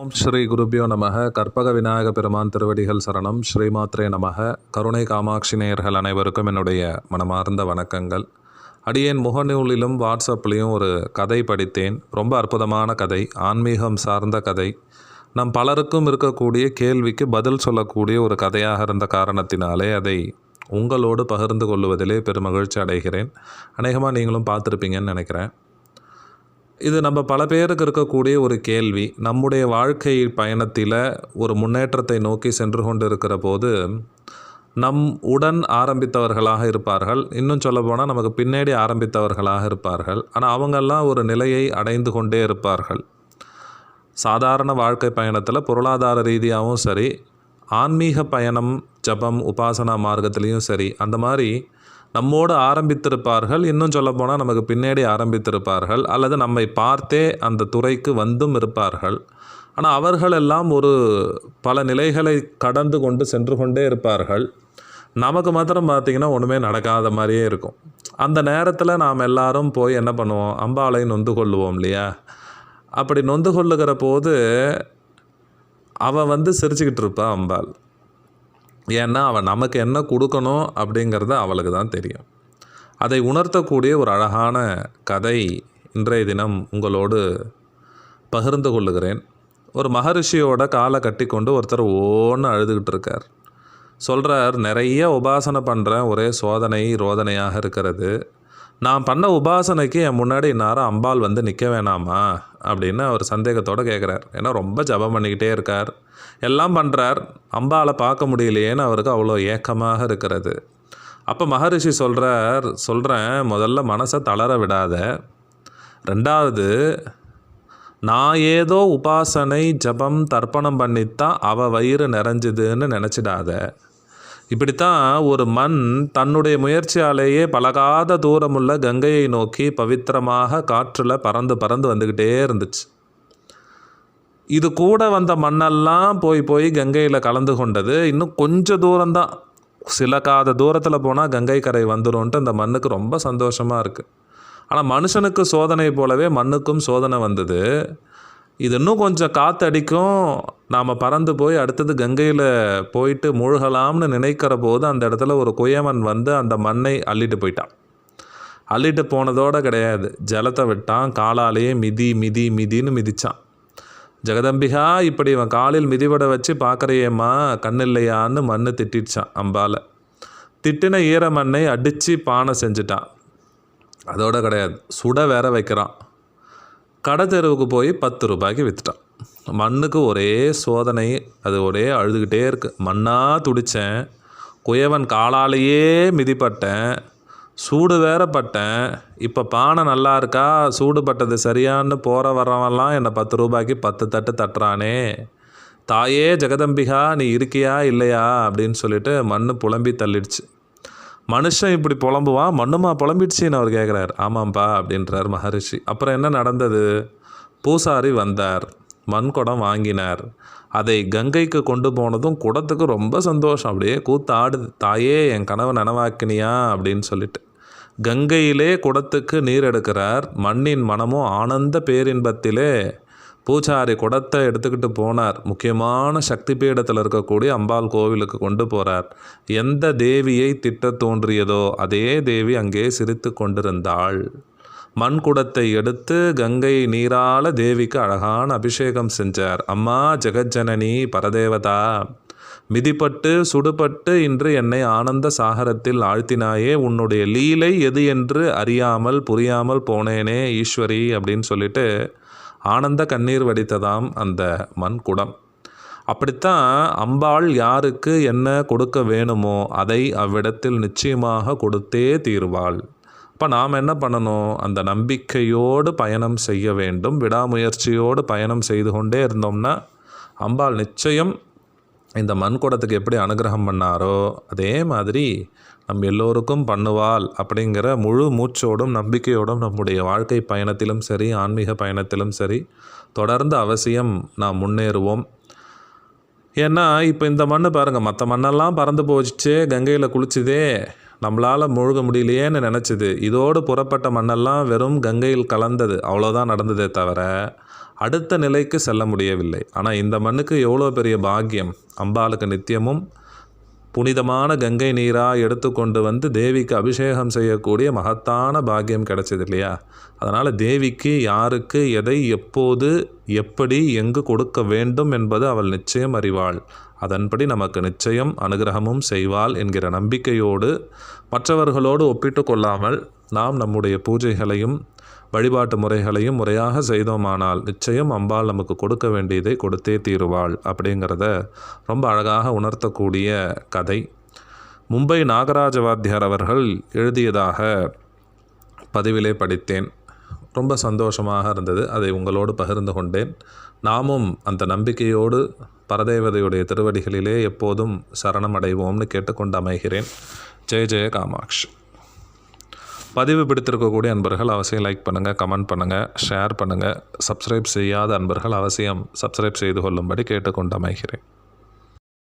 ஓம் ஸ்ரீ குருபியோ நமக. கற்பக விநாயக பெருமான் திருவடிகள் சரணம். ஸ்ரீமாத்ரே நமக. கருணை காமாட்சி நேயர்கள் அனைவருக்கும் என்னுடைய மனமார்ந்த வணக்கங்கள். அடியேன் முகநூலிலும் வாட்ஸ்அப்லேயும் ஒரு கதை படித்தேன். ரொம்ப அற்புதமான கதை ஆன்மீகம் சார்ந்த கதை. நம் பலருக்கும் இருக்கக்கூடிய கேள்விக்கு பதில் சொல்லக்கூடிய ஒரு கதையாக இருந்த காரணத்தினாலே அதை உங்களோடு பகிர்ந்து கொள்வதிலே பெருமகிழ்ச்சி அடைகிறேன். அநேகமாக நீங்களும் பார்த்துருப்பீங்கன்னு நினைக்கிறேன். இது நம்ம பல பேருக்கு இருக்கக்கூடிய ஒரு கேள்வி. நம்முடைய வாழ்க்கை பயணத்தில் ஒரு முன்னேற்றத்தை நோக்கி சென்று கொண்டு இருக்கிற போது நம் உடன் ஆரம்பித்தவர்களாக இருப்பார்கள். இன்னும் சொல்லப்போனால் நமக்கு பின்னாடி ஆரம்பித்தவர்களாக இருப்பார்கள். ஆனால் அவங்கெல்லாம் ஒரு நிலையை அடைந்து கொண்டே இருப்பார்கள். சாதாரண வாழ்க்கை பயணத்தில் பொருளாதார ரீதியாகவும் சரி ஆன்மீக பயணம் ஜபம் உபாசனா மார்க்கத்துலேயும் சரி அந்த மாதிரி நம்மோடு ஆரம்பித்திருப்பார்கள். இன்னும் சொல்லப்போனால் நமக்கு பின்னாடி ஆரம்பித்திருப்பார்கள். அல்லது நம்மை பார்த்தே அந்த துறைக்கு வந்தும் இருப்பார்கள். ஆனால் அவர்களெல்லாம் ஒரு பல நிலைகளை கடந்து கொண்டு சென்று கொண்டே இருப்பார்கள். நமக்கு மாத்திரம் பார்த்திங்கன்னா ஒன்றுமே நடக்காத மாதிரியே இருக்கும். அந்த நேரத்தில் நாம் எல்லாரும் போய் என்ன பண்ணுவோம்? அம்பாளை நொந்து கொள்ளுவோம் இல்லையா? அப்படி நொந்து கொள்ளுகிற போது அவள் வந்து சிரிச்சுக்கிட்டு இருப்பாள் அம்பாள். ஏன்னா அவன் நமக்கு என்ன கொடுக்கணும் அப்படிங்கிறது அவளுக்கு தான் தெரியும். அதை உணர்த்தக்கூடிய ஒரு அழகான கதை இன்றைய தினம் உங்களோடு பகிர்ந்து கொள்ளுகிறேன். ஒரு மகரிஷியோட காலை கட்டி கொண்டு ஒருத்தர் ஓன்னு அழுதுகிட்டு இருக்கார். சொல்கிறார் நிறைய உபாசனை பண்ணுறேன் ஒரே சோதனை ரோதனையாக இருக்கிறது. நான் பண்ண உபாசனைக்கு என் முன்னாடி இந்நேரம் அம்பாள் வந்து நிற்க வேணாமா? அப்படின்னு அவர் சந்தேகத்தோடு கேட்குறார் ஏன்னா ரொம்ப ஜபம் பண்ணிக்கிட்டே இருக்கார். எல்லாம் பண்ணுறார் அம்பாவை பார்க்க முடியலையேன்னு அவருக்கு அவ்வளோ ஏக்கமாக இருக்கிறது. அப்போ மகரிஷி சொல்கிறார் சொல்கிறேன் முதல்ல மனசை தளர விடாத. ரெண்டாவது நான் ஏதோ உபாசனை ஜபம் தர்ப்பணம் பண்ணித்தான் அவள் வயிறு நிறைஞ்சுதுன்னு நினச்சிடாத. இப்படித்தான் ஒரு மண் தன்னுடைய முயற்சியாலேயே பழகாத தூரமுள்ள கங்கையை நோக்கி பவித்திரமாக காற்றில் பறந்து பறந்து வந்துக்கிட்டே இருந்துச்சு. இது கூட வந்த மண்ணெல்லாம் போய் போய் கங்கையில் கலந்து கொண்டது. இன்னும் கொஞ்சம் தூரம்தான். சில காத தூரத்தில் போனால் கங்கை கரை வந்துடும்ன்ட்டு அந்த மண்ணுக்கு ரொம்ப சந்தோஷமாக இருக்குது ஆனால் மனுஷனுக்கு சோதனை போலவே மண்ணுக்கும் சோதனை வந்தது. இது இன்னும் கொஞ்சம் காற்றடிக்கும் நாம் பறந்து போய் அடுத்தது கங்கையில் போயிட்டு மூழ்கலாம்னு நினைக்கிற போது அந்த இடத்துல ஒரு குயவன் வந்து அந்த மண்ணை அள்ளிட்டு போயிட்டான். அள்ளிட்டு போனதோடு கிடையாது. ஜலத்தை விட்டான். காலாலேயே மிதி மிதி மிதின்னு மிதித்தான் ஜெகதம்பிகா இப்படி இவன் காலில் மிதிவிட வச்சு பார்க்குறையேம்மா? கண்ணில்லையான்னு மண் திட்டிடுச்சான் அம்பால். திட்டின ஈர மண்ணை அடித்து பானை செஞ்சுட்டான். அதோட கிடையாது. சுட வேற வைக்கிறான். கடை தெருவுக்கு போய் பத்து ரூபாய்க்கு விற்றுட்டான் மண்ணுக்கு ஒரே சோதனை அது ஒரே அழுதுகிட்டே இருக்குது மண்ணாக துடித்தேன் குயவன் காலாலேயே மிதிப்பட்டேன் சூடு வேற பட்டேன். இப்போ பானை நல்லா இருக்கா? சூடு பட்டது சரியான்னு போகிற வரவெல்லாம் என்னை பத்து ரூபாய்க்கு பத்து தட்டு தட்டுறானே. தாயே ஜெகதம்பிகா நீ இருக்கியா இல்லையா? அப்படின்னு சொல்லிட்டு மண் புலம்பி தள்ளிடுச்சு. மனுஷன் இப்படி புலம்புவான்? மண்ணுமா புலம்பிடுச்சின்னு அவர் கேட்குறாரு ஆமாம்ப்பா அப்படின்றார் மகரிஷி. அப்புறம் என்ன நடந்தது? பூசாரி வந்தார். மண் குடம் வாங்கினார். அதை கங்கைக்கு கொண்டு போனதும் குடத்துக்கு ரொம்ப சந்தோஷம். அப்படியே கூத்து ஆடுது. தாயே என் கனவை நனவாக்கினியா? அப்படின்னு சொல்லிட்டு. கங்கையிலே குடத்துக்கு நீர் எடுக்கிறார். மண்ணின் மனமும் ஆனந்த பேரின்பத்திலே பூஜாரி குடத்தை எடுத்துக்கிட்டு போனார். முக்கியமான சக்தி பீடத்தில் இருக்கக்கூடிய அம்பாள் கோவிலுக்கு கொண்டு போகிறார் எந்த தேவியை திட்ட தோன்றியதோ அதே தேவி அங்கே சிரித்து கொண்டிருந்தாள். மண் குடத்தை எடுத்து கங்கை நீரால தேவிக்கு அழகான அபிஷேகம் செஞ்சார். அம்மா ஜெகஜனனி பரதேவதா. மிதிப்பட்டு சுடுபட்டு இன்று என்னை ஆனந்த சாகரத்தில் ஆழ்த்தினாயே உன்னுடைய லீலை எது என்று அறியாமல் புரியாமல் போனேனே ஈஸ்வரி அப்படின்னு சொல்லிட்டு ஆனந்த கண்ணீர் வடித்ததாம் அந்த மண் குடம் அப்படித்தான் அம்பாள் யாருக்கு என்ன கொடுக்க வேணுமோ அதை அவ்விடத்தில் நிச்சயமாக கொடுத்தே தீர்வாள். அப்போ நாம் என்ன பண்ணணும்? அந்த நம்பிக்கையோடு பயணம் செய்ய வேண்டும். விடாமுயற்சியோடு பயணம் செய்து கொண்டே இருந்தோம்னா அம்பாள் நிச்சயம் இந்த மண் குடத்துக்கு எப்படி அனுகிரகம் பண்ணாரோ அதே மாதிரி நம் எல்லோருக்கும் பண்ணுவாள் அப்படிங்கிற முழு மூச்சோடும் நம்பிக்கையோடும் நம்முடைய வாழ்க்கை பயணத்திலும் சரி ஆன்மீக பயணத்திலும் சரி தொடர்ந்து அவசியம் நாம் முன்னேறுவோம். ஏன்னா இப்போ இந்த மண் பாருங்கள் மற்ற மண்ணெல்லாம் பறந்து போச்சு கங்கையில் குளிச்சுதே நம்மளால் மூழ்க முடியலையேன்னு நினச்சிது. இதோடு புறப்பட்ட மண்ணெல்லாம் வெறும் கங்கையில் கலந்தது. அவ்வளோதான் நடந்ததே தவிர அடுத்த நிலைக்கு செல்ல முடியவில்லை. ஆனால் இந்த மண்ணுக்கு எவ்வளோ பெரிய பாக்கியம்? அம்பாளுக்கு நித்தியமும் புனிதமான கங்கை நீராக எடுத்துக்கொண்டு வந்து தேவிக்கு அபிஷேகம் செய்யக்கூடிய மகத்தான பாக்கியம் கிடைச்சது இல்லையா? அதனால் தேவிக்கு யாருக்கு எதை எப்போது எப்படி எங்கு கொடுக்க வேண்டும் என்பது அவள் நிச்சயம் அறிவாள். அதன்படி நமக்கு நிச்சயம் அனுகிரகமும் செய்வாள் என்கிற நம்பிக்கையோடு மற்றவர்களோடு ஒப்பிட்டு கொள்ளாமல் நாம் நம்முடைய பூஜைகளையும் வழிபாட்டு முறைகளையும் முறையாக செய்தோமானால் நிச்சயம் அம்பாள் நமக்கு கொடுக்க வேண்டியதை கொடுத்தே தீருவாள் அப்படிங்கிறத ரொம்ப அழகாக உணர்த்தக்கூடிய கதை. மும்பை நாகராஜ வாத்தியார் அவர்கள் எழுதியதாக பதிவிலே படித்தேன். ரொம்ப சந்தோஷமாக இருந்தது. அதை உங்களோடு பகிர்ந்து கொண்டேன். நாமும் அந்த நம்பிக்கையோடு பரதேவதையுடைய திருவடிகளிலே எப்போதும் சரணம் அடைவோம்னு கேட்டுக்கொண்டு அமைகிறேன். ஜெய ஜெய காமாட்சி. பதிவு பிடித்திருக்கக்கூடிய அன்பர்கள் அவசியம் லைக் பண்ணுங்கள் கமெண்ட் பண்ணுங்கள் ஷேர் பண்ணுங்கள் சப்ஸ்கிரைப் செய்யாத அன்பர்கள் அவசியம் சப்ஸ்கிரைப் செய்து கொள்ளும்படி கேட்டுக்கொண்டு அமைகிறேன்.